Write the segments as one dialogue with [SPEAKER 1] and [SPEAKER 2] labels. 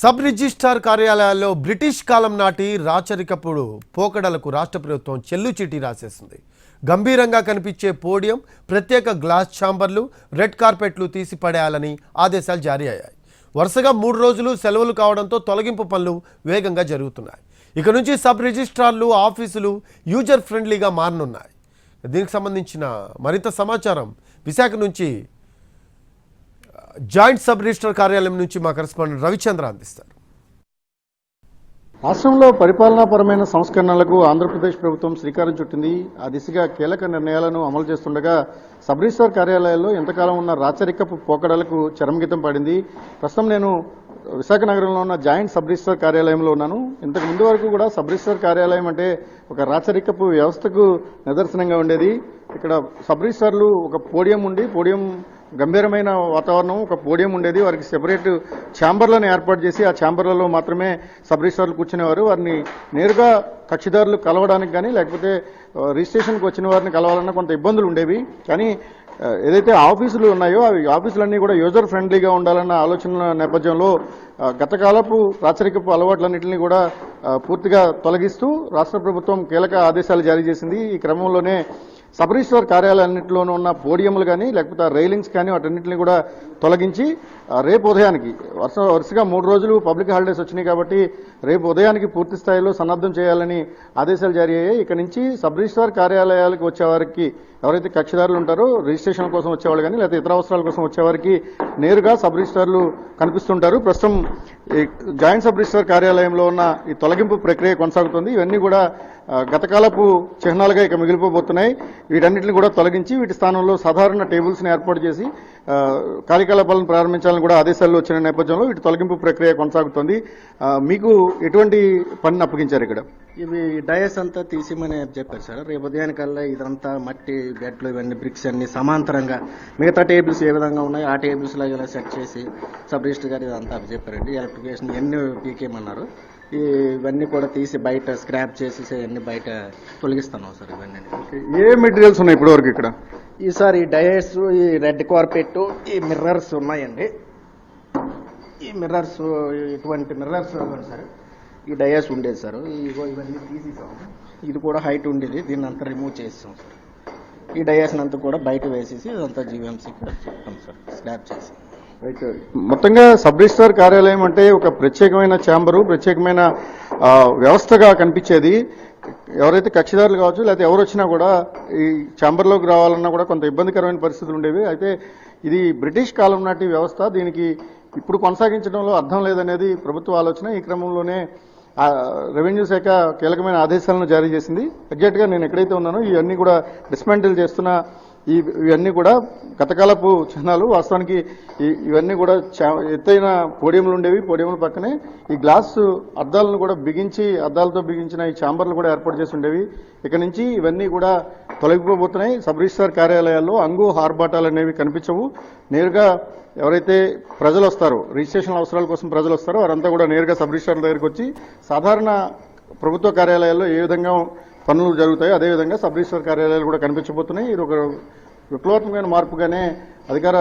[SPEAKER 1] Sub registrar కార్యాలయాల్లో British కాలం నాటి రాచరికప్పుడు పోకడలకు రాష్ట్ర ప్రభుత్వం చెల్లుచీటి రాసేసింది. గంభీరంగా కనిపించే పోడియం ప్రత్యేక గ్లాస్ ఛాంబర్లు రెడ్ కార్పెట్లు తీసి పడేయాలని ఆదేశాలు జారీ అయ్యాయి. వరుసగా మూడు రోజులు సెలవులు కావడంతో తొలగింపు పనులు వేగంగా జరుగుతున్నాయి. ఇక నుంచి సబ్ రిజిస్ట్రార్లు ఆఫీసులు యూజర్ ఫ్రెండ్లీగా మారనున్నాయి. దీనికి సంబంధించిన మరింత సమాచారం విశాఖ నుంచి జాయింట్ సబ్ రిజిస్టర్ కార్యాలయం నుంచి మా కరెస్పాండెంట్ రవిచంద్ర అందిస్తారు.
[SPEAKER 2] రాష్ట్రంలో పరిపాలనాపరమైన సంస్కరణలకు ఆంధ్రప్రదేశ్ ప్రభుత్వం శ్రీకారం చుట్టింది. ఆ దిశగా కీలక నిర్ణయాలను అమలు చేస్తుండగా సబ్ రిజిస్టార్ కార్యాలయాల్లో ఎంతకాలం ఉన్న రాచరికపు పోకడలకు చరమగీతం పడింది. ప్రస్తుతం నేను విశాఖ నగరంలో ఉన్న జాయింట్ సబ్ రిజిస్టర్ కార్యాలయంలో ఉన్నాను. ఇంతకు ముందు వరకు కూడా సబ్ రిజిస్టర్ కార్యాలయం అంటే ఒక రాచరికపు వ్యవస్థకు నిదర్శనంగా ఉండేది. ఇక్కడ సబ్ రిజిస్టార్లు ఒక పోడియం ఉండి పోడియం గంభీరమైన వాతావరణం ఒక పోడియం ఉండేది. వారికి సెపరేట్ ఛాంబర్లను ఏర్పాటు చేసి ఆ ఛాంబర్లలో మాత్రమే సబ్ రిజిస్టార్లు కూర్చునేవారు. వారిని నేరుగా కక్షిదారులు కలవడానికి కానీ లేకపోతే రిజిస్ట్రేషన్కి వచ్చిన వారిని కలవాలన్న కొంత ఇబ్బందులు ఉండేవి. కానీ ఏదైతే ఆఫీసులు ఉన్నాయో అవి ఆఫీసులన్నీ కూడా యూజర్ ఫ్రెండ్లీగా ఉండాలన్న ఆలోచన నేపథ్యంలో గతకాలపు గత కాలపు రాచరికపు అలవాట్లన్నింటినీ కూడా పూర్తిగా తొలగిస్తూ రాష్ట్ర ప్రభుత్వం కీలక ఆదేశాలు జారీ చేసింది. ఈ క్రమంలోనే సబరీశ్వర్ కార్యాలయాలన్నింటిలోనూ ఉన్న పోడియంలు కానీ లేకపోతే రైలింగ్స్ కానీ వాటన్నింటినీ కూడా తొలగించి రేపు ఉదయానికి వరుస వరుసగా మూడు రోజులు పబ్లిక్ హాలిడేస్ వచ్చినాయి కాబట్టి రేపు ఉదయానికి పూర్తి స్థాయిలో సన్నద్ధం చేయాలని ఆదేశాలు జారీ అయ్యాయి. ఇక్కడ నుంచి సబ్ రిజిస్ట్రార్ కార్యాలయాలకు వచ్చేవారికి ఎవరైతే కక్షిదారులు ఉంటారో రిజిస్ట్రేషన్ కోసం వచ్చేవాళ్ళు కానీ లేకపోతే ఇతర అవసరాల కోసం వచ్చేవారికి నేరుగా సబ్ రిజిస్ట్రార్లు కనిపిస్తుంటారు. ప్రస్తుతం ఈ జాయింట్ సబ్ రిజిస్ట్రార్ కార్యాలయంలో ఉన్న ఈ తొలగింపు ప్రక్రియ కొనసాగుతుంది. ఇవన్నీ కూడా గతకాలపు చిహ్నాలుగా ఇక మిగిలిపోబోతున్నాయి. వీటన్నిటిని కూడా తొలగించి వీటి స్థానంలో సాధారణ టేబుల్స్ని ఏర్పాటు చేసి కార్యక్రమం కార్యకలాపాలను ప్రారంభించాలని కూడా ఆదేశాలు వచ్చిన నేపథ్యంలో వీటి తొలగింపు ప్రక్రియ కొనసాగుతోంది. మీకు ఎటువంటి పనిని అప్పగించారు ఇక్కడ?
[SPEAKER 3] ఇవి డయస్ అంతా తీసిమని చెప్పారు సార్. రేపు ఉదయానికల్లా ఇదంతా మట్టి బెడ్లు ఇవన్నీ బ్రిక్స్ అన్ని సమాంతరంగా మిగతా టేబుల్స్ ఏ విధంగా ఉన్నాయో ఆ టేబుల్స్ లాగా ఇలా సెట్ చేసి సబ్ రిజిస్టర్ గారు ఇదంతా చెప్పారండి. ఎలక్ట్రికేషన్ ఎన్ని పీకేయమన్నారు. ఈ ఇవన్నీ కూడా తీసి బయట స్క్రాప్ చేసి అన్ని బయట తొలగిస్తున్నాం సార్ ఇవన్నీ.
[SPEAKER 2] ఏ మెటీరియల్స్ ఉన్నాయి ఇప్పటివరకు ఇక్కడ?
[SPEAKER 3] ఈసారి ఈ డయస్ ఈ రెడ్ కార్పెట్ ఈ మిర్రర్స్ ఉన్నాయండి. ఈ మిర్రర్స్ ఇటువంటి మిర్రర్స్ సార్? ఈ డయాస్ ఉండేది సార్. ఇగో ఇవన్నీ తీసేసాము. ఇది కూడా హైట్ ఉండేది. దీన్ని అంతా రిమూవ్ చేస్తాం సార్. ఈ డయాస్ అంతా కూడా బయట వేసేసి ఇదంతా జీవీఎంసీ కూడా చెప్తాం సార్. స్లాబ్ చేసి.
[SPEAKER 2] మొత్తంగా సబ్ రిజిస్ట్రార్ కార్యాలయం అంటే ఒక ప్రత్యేకమైన ఛాంబరు ప్రత్యేకమైన వ్యవస్థగా కనిపించేది ఎవరైతే కక్షిదారులు కావచ్చు లేకపోతే ఎవరు వచ్చినా కూడా ఈ ఛాంబర్లోకి రావాలన్నా కూడా కొంత ఇబ్బందికరమైన పరిస్థితులు ఉండేవి. అయితే ఇది బ్రిటిష్ కాలం నాటి వ్యవస్థ. దీనికి ఇప్పుడు కొనసాగించడంలో అర్థం లేదనేది ప్రభుత్వ ఆలోచన. ఈ క్రమంలోనే రెవెన్యూ శాఖ కీలకమైన ఆదేశాలను జారీ చేసింది. ఎగ్జాక్ట్గా నేను ఎక్కడైతే ఉన్నానో ఇవన్నీ కూడా డిస్మాంటిల్ చేస్తున్న ఇవన్నీ కూడా గతకాలపు చిహ్నాలు వాస్తవానికి ఇవన్నీ కూడా చా- ఎత్తైన పోడియంలు ఉండేవి. పోడియంల పక్కనే ఈ గ్లాస్ అద్దాలను కూడా బిగించి అద్దాలతో బిగించిన ఈ ఛాంబర్లు కూడా ఏర్పాటు చేసి ఉండేవి. ఇక నుంచి ఇవన్నీ కూడా తొలగిపోబోతున్నాయి. సబ్ రిజిస్టార్ కార్యాలయాల్లో అంగు హార్బాటాలు అనేవి కనిపించవు. నేరుగా ఎవరైతే ప్రజలు వస్తారో రిజిస్ట్రేషన్ అవసరాల కోసం ప్రజలు వస్తారో వారంతా కూడా నేరుగా సబ్ రిజిస్ట్రార్ దగ్గరికి వచ్చి సాధారణ ప్రభుత్వ కార్యాలయాల్లో ఏ విధంగా పనులు జరుగుతాయి. అదేవిధంగా సబ్ రిజిస్టర్ కార్యాలయాలు కూడా కనిపించబోతున్నాయి. ఇది ఒక విప్లవాత్మకమైన మార్పుగానే అధికార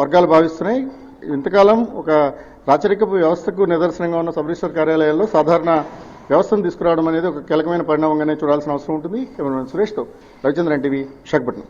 [SPEAKER 2] వర్గాలు భావిస్తున్నాయి. ఇంతకాలం ఒక రాచరికపు వ్యవస్థకు నిదర్శనంగా ఉన్న సబ్ రిజిస్టర్ కార్యాలయాల్లో సాధారణ వ్యవస్థను తీసుకురావడం అనేది ఒక కీలకమైన పరిణామంగానే చూడాల్సిన అవసరం ఉంటుంది. కెమెరామెన్ సురేష్తో రవిచంద్రన్ టీవీ విశాఖపట్నం